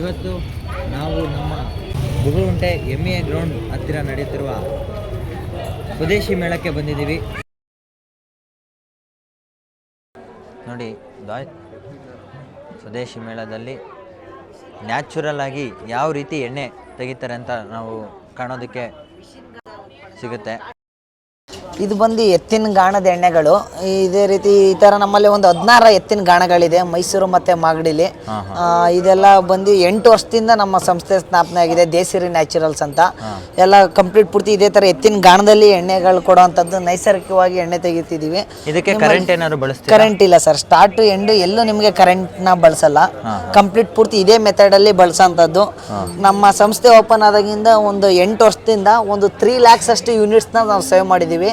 ಇವತ್ತು ನಾವು ನಮ್ಮ ಬುಗುರುಂಟೆ ಎಂ ಎ ಗ್ರೌಂಡ್ ಹತ್ತಿರ ನಡೆಯುತ್ತಿರುವ ಸ್ವದೇಶಿ ಮೇಳಕ್ಕೆ ಬಂದಿದ್ದೀವಿ. ನೋಡಿ, ದಾಯ್, ಸ್ವದೇಶಿ ಮೇಳದಲ್ಲಿ ನ್ಯಾಚುರಲ್ ಆಗಿ ಯಾವ ರೀತಿ ಎಣ್ಣೆ ತೆಗಿತಾರೆ ಅಂತ ನಾವು ಕಾಣೋದಕ್ಕೆ ಸಿಗುತ್ತೆ. ಇದು ಬಂದು ಎತ್ತಿನ ಗಾಣದ ಎಣ್ಣೆಗಳು. ಇದೇ ರೀತಿ ಈ ಥರ ನಮ್ಮಲ್ಲಿ ಒಂದು ಹದಿನಾರು ಎತ್ತಿನ ಗಾಣಗಳಿದೆ. ಮೈಸೂರು ಮತ್ತು ಮಾಗಡಿಲಿ. ಇದೆಲ್ಲ ಬಂದು ಎಂಟು ವರ್ಷದಿಂದ ನಮ್ಮ ಸಂಸ್ಥೆ ಸ್ಥಾಪನೆ ಆಗಿದೆ. ದೇಸಿರಿ ನ್ಯಾಚುರಲ್ಸ್ ಅಂತ. ಎಲ್ಲ ಕಂಪ್ಲೀಟ್ ಪೂರ್ತಿ ಇದೇ ಥರ ಎತ್ತಿನ ಗಾಣದಲ್ಲಿ ಎಣ್ಣೆಗಳು ಕೊಡುವಂತದ್ದು ನೈಸರ್ಗಿಕವಾಗಿ ಎಣ್ಣೆ ತೆಗಿತಿದ್ದೀವಿ ಇದಕ್ಕೆ ಕರೆಂಟ್ ಏನಾದ್ರು ಬಳಸ್ತೀವಿ ಕರೆಂಟ್ ಇಲ್ಲ ಸರ್. ಸ್ಟಾರ್ಟ್ ಎಂಡ್ ಎಲ್ಲೂ ನಿಮಗೆ ಕರೆಂಟ್ನ ಬಳಸಲ್ಲ. ಕಂಪ್ಲೀಟ್ ಪೂರ್ತಿ ಇದೇ ಮೆಥಡಲ್ಲಿ ಬಳಸೋಂಥದ್ದು. ನಮ್ಮ ಸಂಸ್ಥೆ ಓಪನ್ ಆದಾಗಿಂದ ಒಂದು ಎಂಟು ವರ್ಷದಿಂದ ಒಂದು ತ್ರೀ ಲ್ಯಾಕ್ಸ್ ಅಷ್ಟು ಯೂನಿಟ್ಸ್ನ ನಾವು ಸೇವ್ ಮಾಡಿದ್ದೀವಿ.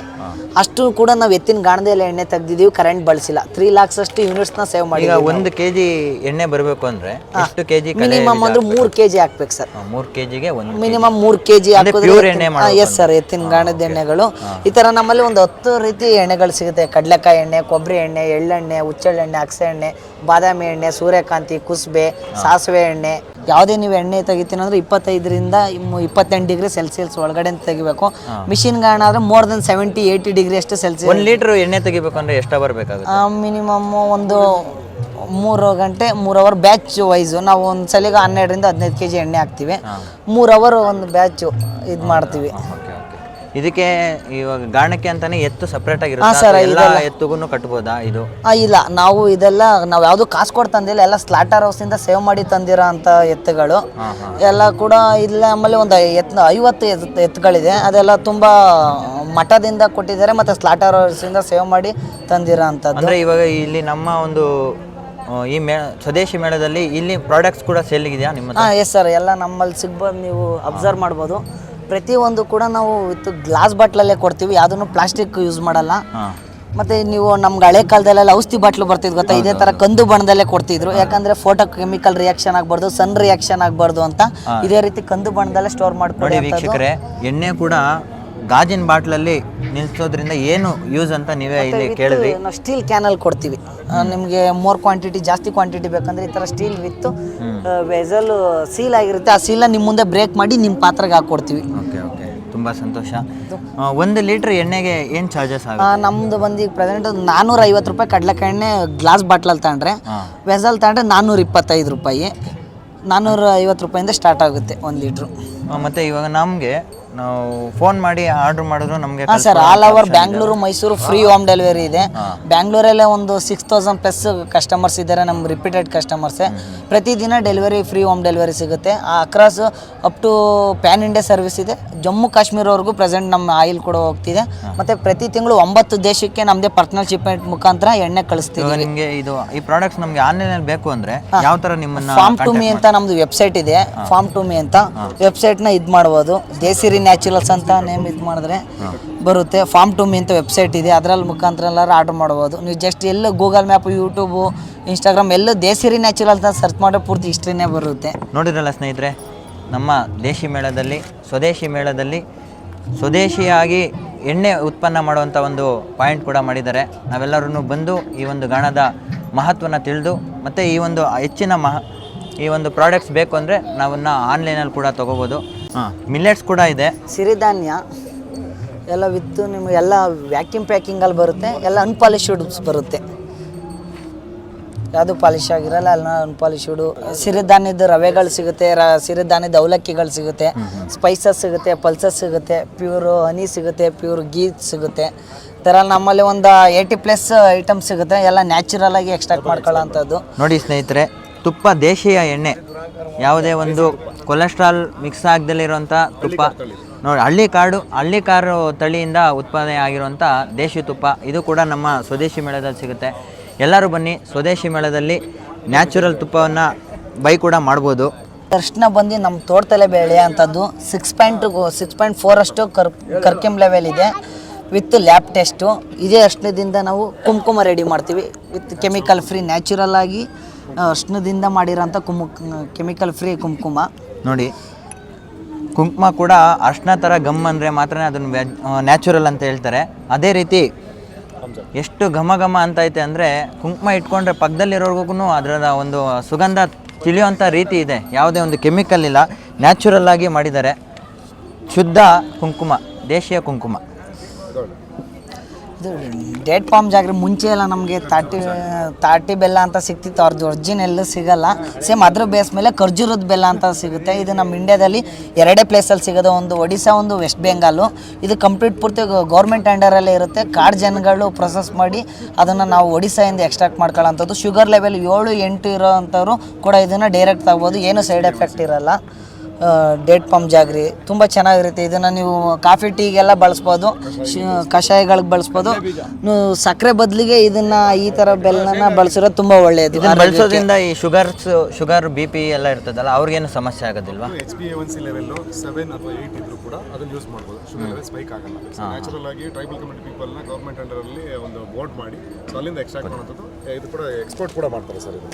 ಅಷ್ಟು ಕೂಡ ನಾವು ಎತ್ತಿನ ಗಾಣದಲ್ಲಿ ಎಣ್ಣೆ ತೆಗ್ದಿದ್ದೀವಿ ಕರೆಂಟ್ ಬಳಸಿಲ್ಲ. ತ್ರೀ ಲ್ಯಾಕ್ಸ್ ಅಷ್ಟು ಯೂನಿಟ್ಸ್ನ ಸೇವ್ ಈಗ ಮಾಡಿದ್ದೀವಿ ಒಂದು ಕೆಜಿ ಎಣ್ಣೆ ಬರಬೇಕು ಅಂದ್ರೆ ಎಷ್ಟು ಕೆಜಿ ಮಿನಿಮಮ್ ಅಂದ್ರೆ ಮೂರು ಕೆಜಿ ಹಾಕ್ಬೇಕು ಸರ್. ಮೂರು ಕೆಜಿಗೆ ಒಂದು ಮಿನಿಮಮ್ ಮೂರು ಕೆ ಜಿ pure ಎಣ್ಣೆ ಎಸ್ ಸರ್ ಎತ್ತಿನ ಗಾಣದ ಎಣ್ಣೆಗಳು. ಈ ಥರ ನಮ್ಮಲ್ಲಿ ಒಂದು ಹತ್ತು ರೀತಿ ಎಣ್ಣೆಗಳು ಸಿಗುತ್ತೆ. ಕಡಲೆಕಾಯಿ ಎಣ್ಣೆ ಕೊಬ್ಬರಿ ಎಣ್ಣೆ ಎಳ್ಳೆಣ್ಣೆ ಹುಚ್ಚೆಳ್ಳೆಣ್ಣೆ ಅಕ್ಸೆ ಎಣ್ಣೆ ಬಾದಾಮಿ ಎಣ್ಣೆ ಸೂರ್ಯಕಾಂತಿ ಕುಸ್ಬೆ ಸಾಸಿವೆ ಎಣ್ಣೆ ಯಾವುದೇ ನೀವು ಎಣ್ಣೆ ತೆಗಿತೀನಿ ಅಂದ್ರೆ ಇಪ್ಪತ್ತೈದರಿಂದ ಇಪ್ಪತ್ತೆಂಟು ಡಿಗ್ರಿ ಸೆಲ್ಸಿಯಸ್ ಒಳಗಡೆ ತೆಗಿಬೇಕು. ಮಿಷಿನ್ ಗಾಣ ಆದರೆ more than seventy eighty degree ಅಷ್ಟು ಸೆಲ್ಸಿಯಸ್ ಒಂದು ಲೀಟ್ರ್ ಎಣ್ಣೆ ತೆಗಿಬೇಕು ಅಂದರೆ ಎಷ್ಟು ಅವರ್ ಬೇಕಾಗುತ್ತೆ? ಮಿನಿಮಮ್ ಒಂದು ಮೂರು ಗಂಟೆ ಮೂರು ಅವರ್ ಬ್ಯಾಚ್ ವೈಸು ನಾವು ಒಂದು ಸಲಿಗೆ ಹನ್ನೆರಡರಿಂದ ಹದಿನೈದು ಕೆ ಜಿ ಎಣ್ಣೆ ಹಾಕ್ತೀವಿ. ಮೂರು ಅವರ್ ಒಂದು ಬ್ಯಾಚು ಇದು ಮಾಡ್ತೀವಿ. ಇದಕ್ಕೆ ಇವಾಗ ಗಾಣಕ್ಕೆ ಅಂತಾನೆ ಎತ್ತು ಸಪ್ರೇಟ್ ಹಾ, sir, ಎಲ್ಲ ಎತ್ತುಗೂ ಕಟ್ಬೋದಾ ಇದು? ಆ, ಇಲ್ಲ ನಾವು ಇದೆಲ್ಲ ನಾವು ಯಾವುದು ಕಾಸು ಕೊಟ್ಟು ತಂದಿಲ್ಲ ಎಲ್ಲ ಸ್ಲಾಟರ್ ಹೌಸಿಂದ ಸೇವ್ ಮಾಡಿ ತಂದಿರೋ ಅಂತ ಎತ್ತುಗಳು. ಎಲ್ಲ ಕೂಡ ಇಲ್ಲ ನಮ್ಮಲ್ಲಿ ಒಂದು ಎತ್ ಐವತ್ತು ಎತ್ ಎತ್ತುಗಳಿದೆ ಅದೆಲ್ಲ ತುಂಬ ಮಠದಿಂದ ಕೊಟ್ಟಿದ್ದಾರೆ ಮತ್ತು ಸ್ಲಾಟರ್ ಹೌಸಿಂದ ಸೇವ್ ಮಾಡಿ ತಂದಿರೋ ಅಂತ ಅಂದ್ರೆ ಇವಾಗ ಇಲ್ಲಿ ನಮ್ಮ ಒಂದು ಆ, ಈ ಮೇ ಸ್ವದೇಶಿ ಮೇಳದಲ್ಲಿ ಇಲ್ಲಿ ಪ್ರಾಡಕ್ಟ್ಸ್ ಕೂಡ ಸೇಲ್ ಇದೆಯಾ ನಿಮ್ಮ ಹತ್ರ? ಹಾಂ ಎಸ್ ಸರ್ ಎಲ್ಲ ನಮ್ಮಲ್ಲಿ ಸಿಗ್ಬೋದು ನೀವು ಅಬ್ಸರ್ವ್ ಮಾಡ್ಬೋದು. ಪ್ರತಿಯೊಂದು ಕೂಡ ನಾವು ವಿತ್ ಗ್ಲಾಸ್ ಬಾಟ್ಲಲ್ಲೇ ಕೊಡ್ತೀವಿ ಯಾವುದನ್ನು ಪ್ಲಾಸ್ಟಿಕ್ ಯೂಸ್ ಮಾಡಲ್ಲ. ಮತ್ತೆ ನೀವು ನಮ್ಗೆ ಹಳೆ ಕಾಲದಲ್ಲೆಲ್ಲ ಔಷಧಿ ಬಾಟ್ಲು ಬರ್ತಿದ್ ಗೊತ್ತಾ? ಇದೇ ತರ ಕಂದು ಬಣ್ಣದಲ್ಲೇ ಕೊಡ್ತಿದ್ರು. ಯಾಕಂದ್ರೆ ಫೋಟೋ ಕೆಮಿಕಲ್ ರಿಯಾಕ್ಷನ್ ಆಗಬಾರ್ದು ಸನ್ ರಿಯಾಕ್ಷನ್ ಆಗಬಾರ್ದು ಅಂತ ಇದೇ ರೀತಿ ಕಂದು ಬಣ್ಣದಲ್ಲೇ ಸ್ಟೋರ್ ಮಾಡ್ಕೊಳ್ಳಿ ವೀಕ್ಷಕರೇ ಎಣ್ಣೆ ಕೂಡ ಗಾಜಿನ ಬಾಟ್ಲಲ್ಲಿ ನಿಲ್ಸೋದ್ರಿಂದ ಏನು ಯೂಸ್ ಅಂತ ನೀವೇ ಇಲ್ಲಿ ಕೇಳಿದ್ರಿ. ನಾವು ಸ್ಟೀಲ್ ಕ್ಯಾನಲ್ಲಿ ಕೊಡ್ತೀವಿ. ನಿಮಗೆ ಮೋರ್ ಕ್ವಾಂಟಿಟಿ ಜಾಸ್ತಿ ಕ್ವಾಂಟಿಟಿ ಬೇಕಂದ್ರೆ ಈ ಥರ ಸ್ಟೀಲ್ ವಿತ್ತು ವೆಸಲ್ ಸೀಲ್ ಆಗಿರುತ್ತೆ. ಆ ಸೀಲ್ನ ನಿಮ್ಮ ಮುಂದೆ ಬ್ರೇಕ್ ಮಾಡಿ ನಿಮ್ಮ ಪಾತ್ರೆಗೆ ಹಾಕ್ಕೊಡ್ತೀವಿ ಓಕೆ ಓಕೆ ತುಂಬ ಸಂತೋಷ. ಆ, ಒಂದು ಲೀಟ್ರ್ ಎಣ್ಣೆಗೆ ಏನು ಚಾರ್ಜಸ್ ಆಗುತ್ತೆ? ನಮ್ದು ಬಂದು ಈಗ ಪ್ರೆಸೆಂಟ್ ನಾನ್ನೂರ ಐವತ್ತು ರೂಪಾಯಿ ಕಡಲೆಕಾಯಿ ಎಣ್ಣೆ ಗ್ಲಾಸ್ ಬಾಟ್ಲಲ್ಲಿ ತಗೊಂಡ್ರೆ ವೆಸಲ್ ತಗೊಂಡ್ರೆ ನಾನ್ನೂರ ಇಪ್ಪತ್ತೈದು ರೂಪಾಯಿ. ನಾನ್ನೂರ ಐವತ್ತು ರೂಪಾಯಿಂದ ಸ್ಟಾರ್ಟ್ ಆಗುತ್ತೆ ಒಂದು ಲೀಟ್ರು ಮತ್ತೆ ಇವಾಗ ನಮಗೆ ನಾವು ಫೋನ್ ಮಾಡಿ ಆರ್ಡರ್ ಮಾಡಿದ್ರು ನಮಗೆ ಹಾಂ sir all over Bangalore Mysore free home delivery ಇದೆ. ಬ್ಯಾಂಗ್ಳೂರಲ್ಲೇ ಒಂದು ಸಿಕ್ಸ್ ತೌಸಂಡ್ ಪ್ಲಸ್ ಕಸ್ಟಮರ್ಸ್ ಇದ್ದಾರೆ ನಮ್ಮ ರಿಪೀಟೆಡ್ ಕಸ್ಟಮರ್ಸೇ ಪ್ರತಿದಿನ ಡೆಲಿವರಿ ಫ್ರೀ ಹೋಮ್ ಡೆಲಿವರಿ ಸಿಗುತ್ತೆ. ಆ across up to pan India service ಇದೆ. ಜಮ್ಮು ಕಾಶ್ಮೀರವರೆಗೂ ಪ್ರೆಸೆಂಟ್ ನಮ್ಮ ಆಯಿಲ್ ಕೂಡ ಹೋಗ್ತಿದೆ. ಮತ್ತು ಪ್ರತಿ ತಿಂಗಳು ಒಂಬತ್ತು ದೇಶಕ್ಕೆ ನಮ್ಮದೇ ಪರ್ಸನಲ್ ಶಿಪ್ಮೆಂಟ್ ಮುಖಾಂತರ ಎಣ್ಣೆ ಕಳಿಸ್ತೀವಿ ನಿಮಗೆ ಇದು ಈ ಪ್ರಾಡಕ್ಟ್ಸ್ ನಮಗೆ ಆನ್ಲೈನಲ್ಲಿ ಬೇಕು ಅಂದರೆ ಯಾವ ಥರ ನಿಮ್ಮನ್ನ ಫಾರ್ಮ್ ಟು ಮಿ ಅಂತ ನಮ್ದು ವೆಬ್ಸೈಟ್ ಇದೆ. ಫಾರ್ಮ್ ಟು ಮಿ ಅಂತ ವೆಬ್ಸೈಟ್ನ ಇದು ಮಾಡ್ಬೋದು. ದೇಸಿರಿ ನ್ಯಾಚುರಲ್ಸ್ ಅಂತ ನೇಮ್ ಇದು ಮಾಡಿದ್ರೆ ಬರುತ್ತೆ. ಫಾರ್ಮ್ ಟು ಮೀ ಅಂತ ವೆಬ್ಸೈಟ್ ಇದೆ. ಅದರಲ್ಲಿ ಮುಖಾಂತರ ಎಲ್ಲರೂ ಆರ್ಡರ್ ಮಾಡ್ಬೋದು. ನೀವು ಜಸ್ಟ್ ಎಲ್ಲ ಗೂಗಲ್ ಮ್ಯಾಪ್ ಯೂಟ್ಯೂಬು ಇನ್ಸ್ಟಾಗ್ರಾಮ್ ಎಲ್ಲ ದೇಸಿರಿ ನ್ಯಾಚುರಲ್ ಅಂತ ಸರ್ಚ್ ಮಾಡೋ ಪೂರ್ತಿ ಹಿಸ್ಟ್ರಿನೇ ಬರುತ್ತೆ. ನೋಡಿದ್ರಲ್ಲ ಸ್ನೇಹಿತರೆ ನಮ್ಮ ದೇಶಿ ಮೇಳದಲ್ಲಿ ಸ್ವದೇಶಿ ಮೇಳದಲ್ಲಿ ಸ್ವದೇಶಿಯಾಗಿ ಎಣ್ಣೆ ಉತ್ಪನ್ನ ಮಾಡುವಂಥ ಒಂದು ಪಾಯಿಂಟ್ ಕೂಡ ಮಾಡಿದ್ದಾರೆ. ನಾವೆಲ್ಲರೂ ಬಂದು ಈ ಒಂದು ಗಾಣದ ಮಹತ್ವನ ತಿಳಿದು ಮತ್ತು ಈ ಒಂದು ಹೆಚ್ಚಿನ ಮಹ ಈ ಒಂದು ಪ್ರಾಡಕ್ಟ್ಸ್ ಬೇಕು ಅಂದರೆ ನಾವನ್ನು ಆನ್ಲೈನಲ್ಲಿ ಕೂಡ ತೊಗೋಬೋದು. ಮಿಲ್ಲೆಟ್ಸ್ ಕೂಡ ಇದೆ. ಸಿರಿಧಾನ್ಯ ಎಲ್ಲ ವಿತ್ತು ನಿಮಗೆ ಎಲ್ಲ ವ್ಯಾಕ್ಯೂಮ್ ಪ್ಯಾಕಿಂಗಲ್ಲಿ ಬರುತ್ತೆ ಎಲ್ಲ ಅನ್ಪಾಲಿಶ್ಡ್ ಬರುತ್ತೆ. ಯಾವುದು ಪಾಲಿಶ್ ಆಗಿರಲ್ಲ ಅಲ್ಲ ಅನ್ಪಾಲಿಶ್ಡು ಸಿರಿಧಾನ್ಯದ ರವೆಗಳು ಸಿಗುತ್ತೆ ರ ಸಿರಿಧಾನ್ಯದ ಅವಲಕ್ಕಿಗಳು ಸಿಗುತ್ತೆ ಸ್ಪೈಸಸ್ ಸಿಗುತ್ತೆ ಪಲ್ಸಸ್ ಸಿಗುತ್ತೆ ಪ್ಯೂರ್ ಹನಿ ಸಿಗುತ್ತೆ ಪ್ಯೂರ್ ಗೀ ಸಿಗುತ್ತೆ. ಥರ ನಮ್ಮಲ್ಲಿ ಒಂದು ಏಯ್ಟಿ ಪ್ಲಸ್ ಐಟಮ್ ಸಿಗುತ್ತೆ ಎಲ್ಲ ನ್ಯಾಚುರಲ್ ಆಗಿ ಎಕ್ಸ್ಟ್ರಾಕ್ಟ್ ಮಾಡ್ಕೊಳ್ಳೋ ಅಂಥದ್ದು. ನೋಡಿ ಸ್ನೇಹಿತರೆ ತುಪ್ಪ ದೇಶೀಯ ಎಣ್ಣೆ ಯಾವುದೇ ಒಂದು ಕೊಲೆಸ್ಟ್ರಾಲ್ ಮಿಕ್ಸ್ ಆಗದಲ್ಲಿರುವಂಥ ತುಪ್ಪ. ನೋಡಿ ಹಳ್ಳಿ ಕಾಡು ಹಳ್ಳಿ ಕಾರು ತಳಿಯಿಂದ ಉತ್ಪಾದನೆ ಆಗಿರುವಂಥ ದೇಶಿ ತುಪ್ಪ. ಇದು ಕೂಡ ನಮ್ಮ ಸ್ವದೇಶಿ ಮೇಳದಲ್ಲಿ ಸಿಗುತ್ತೆ. ಎಲ್ಲರೂ ಬನ್ನಿ ಸ್ವದೇಶಿ ಮೇಳದಲ್ಲಿ ನ್ಯಾಚುರಲ್ ತುಪ್ಪವನ್ನು ಬೈ ಕೂಡ ಮಾಡ್ಬೋದು. ಅರ್ಶಿನ ಬಂದು ನಮ್ಮ ತೋಟದಲ್ಲೇ ಬೆಳೆಯೋಂಥದ್ದು six point six point four ಅಷ್ಟು ಕರ್ ಕರ್ಕೆಮ್ ಲೆವೆಲ್ ಇದೆ. ವಿತ್ ಲ್ಯಾಬ್ ಟೆಸ್ಟು ಇದೇ ಅರ್ಶನದಿಂದ ನಾವು ಕುಂಕುಮ ರೆಡಿ ಮಾಡ್ತೀವಿ. ವಿತ್ ಕೆಮಿಕಲ್ ಫ್ರೀ ನ್ಯಾಚುರಲ್ ಆಗಿ ಅರ್ಶನದಿಂದ ಅರ್ಶಿನದಿಂದ ಮಾಡಿರೋಂಥ ಕುಮು ಕೆಮಿಕಲ್ ಫ್ರೀ ಕುಂಕುಮ. ನೋಡಿ, ಕುಂಕುಮ ಕೂಡ ಅರ್ಶಿನ ಥರ ಗಮ್ ಅಂದರೆ ಮಾತ್ರ ಅದನ್ನು ನ್ಯಾಚುರಲ್ ಅಂತ ಹೇಳ್ತಾರೆ. ಅದೇ ರೀತಿ ಎಷ್ಟು ಘಮ ಘಮ ಅಂತ ಐತೆ ಅಂದರೆ ಕುಂಕುಮ ಇಟ್ಕೊಂಡ್ರೆ ಪಕ್ಕದಲ್ಲಿರೋರ್ಗೂ ಅದರ ಒಂದು ಸುಗಂಧ ತಿಳಿಯುವಂಥ ರೀತಿ ಇದೆ. ಯಾವುದೇ ಒಂದು ಕೆಮಿಕಲ್ ಇಲ್ಲ. ನ್ಯಾಚುರಲ್ ಆಗಿ ಮಾಡಿದ್ದಾರೆ. ಶುದ್ಧ ಕುಂಕುಮ, ದೇಶೀಯ ಕುಂಕುಮ. ಇದು ಡೇಟ್ ಫಾರ್ಮ್ ಜಾಗ್ರಿ ಮುಂಚೆ ಎಲ್ಲ ನಮಗೆ ತಾಟಿ ತಾಟಿ ಬೆಲ್ಲ ಅಂತ ಸಿಗ್ತಿತ್ತು. ಅವ್ರದ್ದು ಒರ್ಜಿನಲ್ ಸಿಗಲ್ಲ. ಸೇಮ್ ಅದ್ರ ಬೇಸ್ ಮೇಲೆ ಖರ್ಜೂರದ ಬೆಲ್ಲ ಅಂತ ಸಿಗುತ್ತೆ. ಇದು ನಮ್ಮ ಇಂಡಿಯಾದಲ್ಲಿ ಎರಡೇ ಪ್ಲೇಸಲ್ಲಿ ಸಿಗೋದು. ಒಂದು ಒಡಿಶಾ ಒಂದು ವೆಸ್ಟ್ ಬೆಂಗಾಲು ಇದು ಕಂಪ್ಲೀಟ್ ಪೂರ್ತಿ ಗೌರ್ಮೆಂಟ್ ಅಂಡರಲ್ಲೇ ಇರುತ್ತೆ. ಕಾಡು ಜನಗಳು ಪ್ರೊಸೆಸ್ ಮಾಡಿ ಅದನ್ನು ನಾವು ಒಡಿಶಾಯಿಂದ ಎಕ್ಸ್ಟ್ರಾಕ್ಟ್ ಮಾಡ್ಕೊಳ್ಳೋಂಥದ್ದು. ಶುಗರ್ ಲೆವೆಲ್ ಏಳು ಎಂಟು ಇರೋ ಅಂಥವ್ರು ಕೂಡ ಇದನ್ನು ಡೈರೆಕ್ಟ್ ತಗ್ಬೋದು. ಏನು ಸೈಡ್ ಎಫೆಕ್ಟ್ ಇರಲ್ಲ. ಡೇಟ್ ಪಂಪ್ ಜಾಗ್ರಿ. ತುಂಬ ಚೆನ್ನಾಗಿರುತ್ತೆ. ಇದನ್ನು ನೀವು ಕಾಫಿ ಟೀಗೆಲ್ಲ ಬಳಸ್ಬೋದು. ಕಷಾಯಗಳಿಗೆ ಬಳಸ್ಬೋದು. ನೀವು ಸಕ್ಕರೆ ಬದಲಿಗೆ ಇದನ್ನ ಈ ಥರ ಬೆಲ್ಲನ ಬಳಸಿರೋದು ತುಂಬ ಒಳ್ಳೆಯದು ಇದನ್ನ ಬಳಸೋದ್ರಿಂದ ಈ ಶುಗರ್ಸ್ ಶುಗರ್ ಬಿ ಪಿ ಎಲ್ಲ ಇರ್ತದಲ್ಲ ಅವ್ರಿಗೇನು ಸಮಸ್ಯೆ ಆಗೋದಿಲ್ವಾ? H P A one C level seven ಅಥವಾ ಏಯ್ಟ್ ಇದ್ರೂ ಕೂಡ ಅದನ್ನು ಯೂಸ್ ಮಾಡ್ಬೋದು. ಶುಗರ್ ಲೆವೆಲ್ ಸ್ಪೈಕ್ ಆಗಲ್ಲ. ನ್ಯಾಚುರಲ್ ಆಗಿ ಟ್ರೈಬಲ್ ಕಮ್ಯುನಿಟಿ ಪೀಪಲ್ನ ಗೌರ್ಮೆಂಟ್ ಅಂಡರಲ್ಲಿ ಒಂದು ಬೋರ್ಡ್ ಮಾಡಿ ಸೊ ಅಲ್ಲಿಂದ ಎಕ್ಸ್ಟ್ರಾಕ್ಟ್ ಮಾಡೋದು ಇದು ಕೂಡ ಎಕ್ಸ್ಪೋರ್ಟ್ ಕೂಡ ಮಾಡ್ತಾರೆ ಸರ್ ಇದು.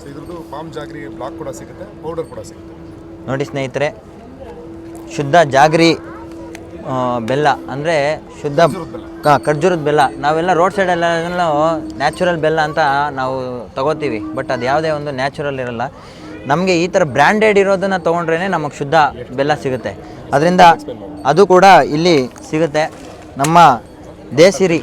ಸೊ ಇದ್ರದ್ದು ಪಾಮ್ ಜಾಗ್ರಿ ಬ್ಲಾಕ್ ಕೂಡ ಸಿಗುತ್ತೆ ಪೌಡರ್ ಕೂಡ ಸಿಗುತ್ತೆ. ನೋಡಿ ಸ್ನೇಹಿತರೆ, ಶುದ್ಧ ಜಾಗರಿ ಬೆಲ್ಲ, ಅಂದರೆ ಶುದ್ಧ ಖರ್ಜೂರದ ಬೆಲ್ಲ. ನಾವೆಲ್ಲ ರೋಡ್ ಸೈಡೆಲ್ಲ ನ್ಯಾಚುರಲ್ ಬೆಲ್ಲ ಅಂತ ನಾವು ತಗೋತೀವಿ ಬಟ್ ಅದು ಯಾವುದೇ ಒಂದು ನ್ಯಾಚುರಲ್ ಇರಲ್ಲ. ನಮಗೆ ಈ ಥರ ಬ್ರ್ಯಾಂಡೆಡ್ ಇರೋದನ್ನು ತೊಗೊಂಡ್ರೇ ನಮಗೆ ಶುದ್ಧ ಬೆಲ್ಲ ಸಿಗುತ್ತೆ. ಅದರಿಂದ ಅದು ಕೂಡ ಇಲ್ಲಿ ಸಿಗುತ್ತೆ. ನಮ್ಮ ದೇಸಿರಿ.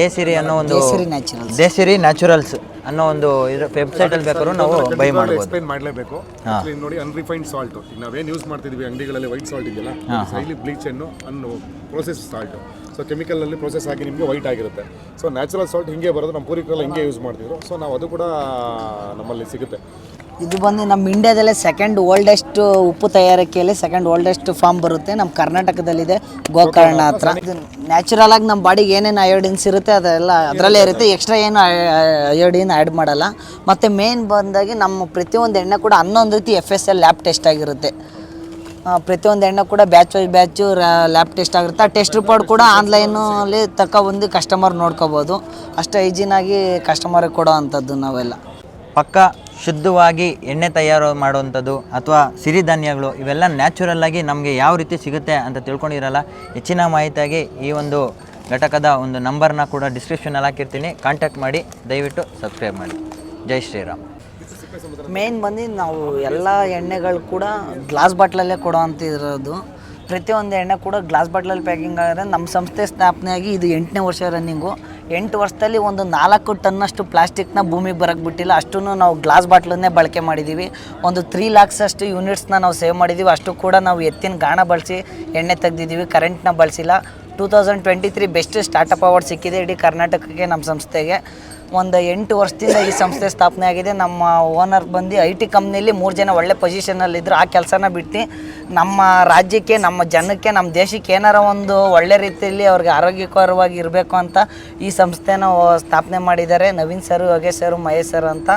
ದೇಸಿರಿ ಅನ್ನೋ ಒಂದು ದೇಸಿರಿ ನ್ಯಾಚುರಲ್ ದೇಸಿರಿ ನ್ಯಾಚುರಲ್ಸ್ ಅನ್ನೋ ಒಂದು ವೆಬ್ಸೈಟ್ ವೆಬ್ಸೈಟಲ್ಲಿ ಬೇಕಾದ್ರೂ ನಾವು ಬೈ ಮಾಡ್ಬೋದು. ಎಕ್ಸ್ಪ್ಲೈನ್ ಮಾಡಲೇಬೇಕು. ಇಲ್ಲಿ ನೋಡಿ ಅನ್ರಿಫೈನ್ಡ್ ಸಾಲ್ಟ್ ಈಗ ನಾವೇನು ಯೂಸ್ ಮಾಡ್ತಿದ್ವಿ ಅಂಗಡಿಗಳಲ್ಲಿ ವೈಟ್ ಸಾಲ್ಟ್ ಇದೆಯಲ್ಲ ಸೈಲಿ ಬ್ಲೀಚ್ ಅನ್ನು ಅನ್ನು ಪ್ರೊಸೆಸ್ ಸಾಲ್ಟ್ ಸೊ ಕೆಮಿಕಲಲ್ಲಿ ಪ್ರೊಸೆಸ್ ಆಗಿ ನಿಮಗೆ ವೈಟ್ ಆಗಿರುತ್ತೆ. ಸೊ ನ್ಯಾಚುರಲ್ ಸಾಲ್ಟ್ ಹಿಂಗೆ ಬರೋದು ನಮ್ಮ ಪೂರ್ವಿಕರೆಲ್ಲ ಹಿಂಗೆ ಯೂಸ್ ಮಾಡ್ತಿದ್ರು. ಸೊ ನಾವು ಅದು ಕೂಡ ನಮ್ಮಲ್ಲಿ ಸಿಗುತ್ತೆ. ಇದು ಬಂದು ನಮ್ಮ ಇಂಡಿಯಾದಲ್ಲೇ ಸೆಕೆಂಡ್ ಓಲ್ಡೆಸ್ಟ್ ಉಪ್ಪು ತಯಾರಿಕೆಯಲ್ಲಿ ಸೆಕೆಂಡ್ ಓಲ್ಡೆಸ್ಟ್ ಫಾರ್ಮ್ ಬರುತ್ತೆ. ನಮ್ಮ ಕರ್ನಾಟಕದಲ್ಲಿದೆ ಗೋಕರ್ಣ ಹತ್ರ. ನ್ಯಾಚುರಲ್ ಆಗಿ ನಮ್ಮ ಬಾಡಿಗೆ ಏನೇನು ಅಯೋಡಿನ್ಸ್ ಇರುತ್ತೆ ಅದೆಲ್ಲ ಅದರಲ್ಲೇ ಇರುತ್ತೆ. ಎಕ್ಸ್ಟ್ರಾ ಏನು ಅಯೋಡಿನ್ ಆ್ಯಡ್ ಮಾಡಲ್ಲ. ಮತ್ತು ಮೇನ್ ಬಂದಾಗಿ ನಮ್ಮ ಪ್ರತಿಯೊಂದು ಎಣ್ಣೆ ಕೂಡ ಹನ್ನೊಂದು ರೀತಿ F S L lab test ಆಗಿರುತ್ತೆ. ಪ್ರತಿಯೊಂದು ಎಣ್ಣೆ ಕೂಡ batch wise batch lab test ಆಗುತ್ತೆ ಆ ಟೆಸ್ಟ್ ರಿಪೋರ್ಟ್ ಕೂಡ ಆನ್ಲೈನಲ್ಲಿ ತಗೊಬಂದು ಕಸ್ಟಮರ್ ನೋಡ್ಕೋಬೋದು. ಅಷ್ಟು ಹೈಜಿನಾಗಿ ಕಸ್ಟಮರಿಗೆ ಕೊಡೋ ಅಂಥದ್ದು ನಾವೆಲ್ಲ. ಪಕ್ಕ ಶುದ್ಧವಾಗಿ ಎಣ್ಣೆ ತಯಾರು ಮಾಡುವಂಥದ್ದು ಅಥವಾ ಸಿರಿಧಾನ್ಯಗಳು ಇವೆಲ್ಲ ನ್ಯಾಚುರಲ್ ಆಗಿ ನಮಗೆ ಯಾವ ರೀತಿ ಸಿಗುತ್ತೆ ಅಂತ ತಿಳ್ಕೊಂಡಿರಲ್ಲ, ಹೆಚ್ಚಿನ ಮಾಹಿತಿಯಾಗಿ ಈ ಒಂದು ಘಟಕದ ಒಂದು ನಂಬರ್ನ ಕೂಡ ಡಿಸ್ಕ್ರಿಪ್ಷನಲ್ಲಿ ಹಾಕಿರ್ತೀನಿ. ಕಾಂಟ್ಯಾಕ್ಟ್ ಮಾಡಿ, ದಯವಿಟ್ಟು ಸಬ್ಸ್ಕ್ರೈಬ್ ಮಾಡಿ. ಜೈ ಶ್ರೀರಾಮ್. ಮೇನ್ ಬಂದು ನಾವು ಎಲ್ಲ ಎಣ್ಣೆಗಳು ಕೂಡ ಗ್ಲಾಸ್ ಬಾಟ್ಲಲ್ಲೇ ಕೊಡೋ ಅಂತ ಇರೋದು. ಪ್ರತಿಯೊಂದು ಎಣ್ಣೆ ಕೂಡ ಗ್ಲಾಸ್ ಬಾಟ್ಲಲ್ಲಿ ಪ್ಯಾಕಿಂಗ್ ಆದರೆ ನಮ್ಮ ಸಂಸ್ಥೆ ಸ್ಥಾಪನೆಯಾಗಿ ಇದು ಎಂಟನೇ ವರ್ಷ ರನ್ನಿಂಗು ಎಂಟು ವರ್ಷದಲ್ಲಿ ಒಂದು ನಾಲ್ಕು ಟನ್ನಷ್ಟು ಪ್ಲಾಸ್ಟಿಕ್ನ ಭೂಮಿಗೆ ಬರಕ್ಕೆ ಬಿಟ್ಟಿಲ್ಲ. ಅಷ್ಟೂ ನಾವು ಗ್ಲಾಸ್ ಬಾಟ್ಲನ್ನೇ ಬಳಕೆ ಮಾಡಿದ್ದೀವಿ ಒಂದು ತ್ರೀ ಲ್ಯಾಕ್ಸ್ ಅಷ್ಟು ಯೂನಿಟ್ಸ್ನ ನಾವು ಸೇವ್ ಮಾಡಿದ್ದೀವಿ ಅಷ್ಟು ಕೂಡ ನಾವು ಎತ್ತಿನ ಗಾಣ ಬಳಸಿ, ಎಣ್ಣೆ ತೆಗ್ದಿದ್ದೀವಿ ಕರೆಂಟ್ನ ಬಳಸಿಲ್ಲ. Two thousand twenty three best startup award ಸಿಕ್ಕಿದೆ ಇಡೀ ಕರ್ನಾಟಕಕ್ಕೆ, ನಮ್ಮ ಸಂಸ್ಥೆಗೆ. ಒಂದು ಎಂಟು ವರ್ಷದಿಂದ ಈ ಸಂಸ್ಥೆ ಸ್ಥಾಪನೆ ಆಗಿದೆ. ನಮ್ಮ ಓನರ್ ಬಂದು ಐ ಟಿ ಕಂಪ್ನಿಯಲ್ಲಿ ಮೂರು ಜನ ಒಳ್ಳೆ ಪೊಸಿಷನಲ್ಲಿದ್ದರು ಆ ಕೆಲಸನ ಬಿಟ್ಟು ನಮ್ಮ ರಾಜ್ಯಕ್ಕೆ, ನಮ್ಮ ಜನಕ್ಕೆ, ನಮ್ಮ ದೇಶಕ್ಕೆ ಏನಾರ ಒಂದು ಒಳ್ಳೆ ರೀತಿಯಲ್ಲಿ ಅವ್ರಿಗೆ ಆರೋಗ್ಯಕರವಾಗಿ ಇರಬೇಕು ಅಂತ ಈ ಸಂಸ್ಥೆನ ಸ್ಥಾಪನೆ ಮಾಡಿದ್ದಾರೆ. Naveen sir, Yogesh sir, Mahesh sir ಅಂತ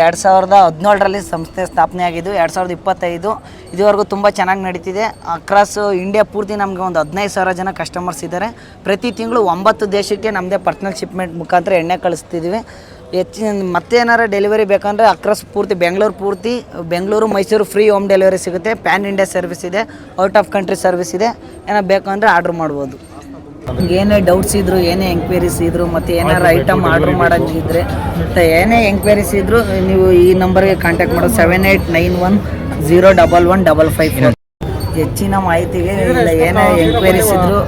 ಎರಡು ಸಾವಿರದ ಹದಿನೇಳರಲ್ಲಿ ಸಂಸ್ಥೆ ಸ್ಥಾಪನೆ ಆಗಿದ್ದು, ಎರಡು ಸಾವಿರದ ಇಪ್ಪತ್ತೈದು ಇದುವರೆಗೂ ತುಂಬ ಚೆನ್ನಾಗಿ ನಡೀತಿದೆ. ಅಕ್ರಾಸ್ ಇಂಡಿಯಾ ಪೂರ್ತಿ ನಮಗೆ ಒಂದು ಹದಿನೈದು ಸಾವಿರ ಜನ ಕಸ್ಟಮರ್ಸ್ ಇದ್ದಾರೆ ಪ್ರತಿ ತಿಂಗಳು ಒಂಬತ್ತು ದೇಶಕ್ಕೆ ನಮ್ಮದೇ ಪರ್ಸ್ನಲ್ ಶಿಪ್ಮೆಂಟ್ ಮುಖಾಂತರ ಎಣ್ಣೆ ಕಳಿಸ್ತಿದ್ದೀವಿ ಹೆಚ್ಚಿನ ಮತ್ತೇನಾರ ಡೆಲಿವರಿ ಬೇಕಂದರೆ ಅಕ್ರಾಸ್ ಪೂರ್ತಿ ಬೆಂಗಳೂರು ಪೂರ್ತಿ, Bengaluru, Mysore free home delivery ಸಿಗುತ್ತೆ. ಪ್ಯಾನ್ ಇಂಡಿಯಾ ಸರ್ವಿಸ್ ಇದೆ ಔಟ್ ಆಫ್ ಕಂಟ್ರಿ ಸರ್ವಿಸ್ ಇದೆ. ಏನೋ ಬೇಕು ಅಂದರೆ ಆರ್ಡ್ರ್ ಮಾಡ್ಬೋದು. ಏನೇ ಡೌಟ್ಸ್ ಇದ್ರು ಏನೇ ಎಂಕ್ವೈರೀಸ್ ಇದ್ರು ಮತ್ತೆ ಏನಾರು ಐಟಮ್ ಆರ್ಡರ್ ಮಾಡೋಂಗಿದ್ರೆ ಮತ್ತೆ ಏನೇ ಎಂಕ್ವೈರೀಸ್ ಇದ್ರು ನೀವು ಈ ನಂಬರ್ಗೆ ಕಾಂಟ್ಯಾಕ್ಟ್ ಮಾಡೋ. Seven eight nine one zero double one double five four ಹೆಚ್ಚಿನ ಮಾಹಿತಿಗೆ ಇಲ್ಲ ಏನೇ ಎಂಕ್ವೈರೀಸ್ ಇದ್ರು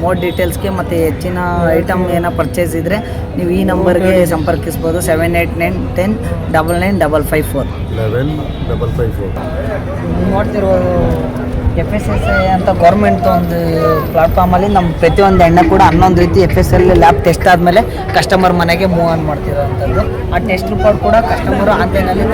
ಮೋರ್ ಡೀಟೇಲ್ಸ್ಗೆ ಮತ್ತೆ ಹೆಚ್ಚಿನ ಐಟಮ್ ಏನೋ ಪರ್ಚೇಸ್ ಇದ್ರೆ ನೀವು ಈ ನಂಬರ್ಗೆ ಸಂಪರ್ಕಿಸ್ಬೋದು. Seven eight nine ten double nine double five four eleven double five four ನೋಡ್ತಿರ್ಬೋದು ಎಫ್ ಎಸ್ ಎಸ್ ಐ ಅಂತ ಗೌರ್ಮೆಂಟ್ ಒಂದು ಪ್ಲಾಟ್ಫಾರ್ಮಲ್ಲಿ ನಮ್ಮ ಪ್ರತಿಯೊಂದು ಎಣ್ಣೆ ಕೂಡ ಹನ್ನೊಂದು ರೀತಿ F S L lab test ಆದಮೇಲೆ ಕಸ್ಟಮರ್ ಮನೆಗೆ ಮೂವ್ ಆನ್ ಮಾಡ್ತಿರೋವಂಥದ್ದು. ಆ ಟೆಸ್ಟ್ ರಿಪೋರ್ಟ್ ಕೂಡ ಕಸ್ಟಮರು ಆನ್ಲೈನಲ್ಲಿ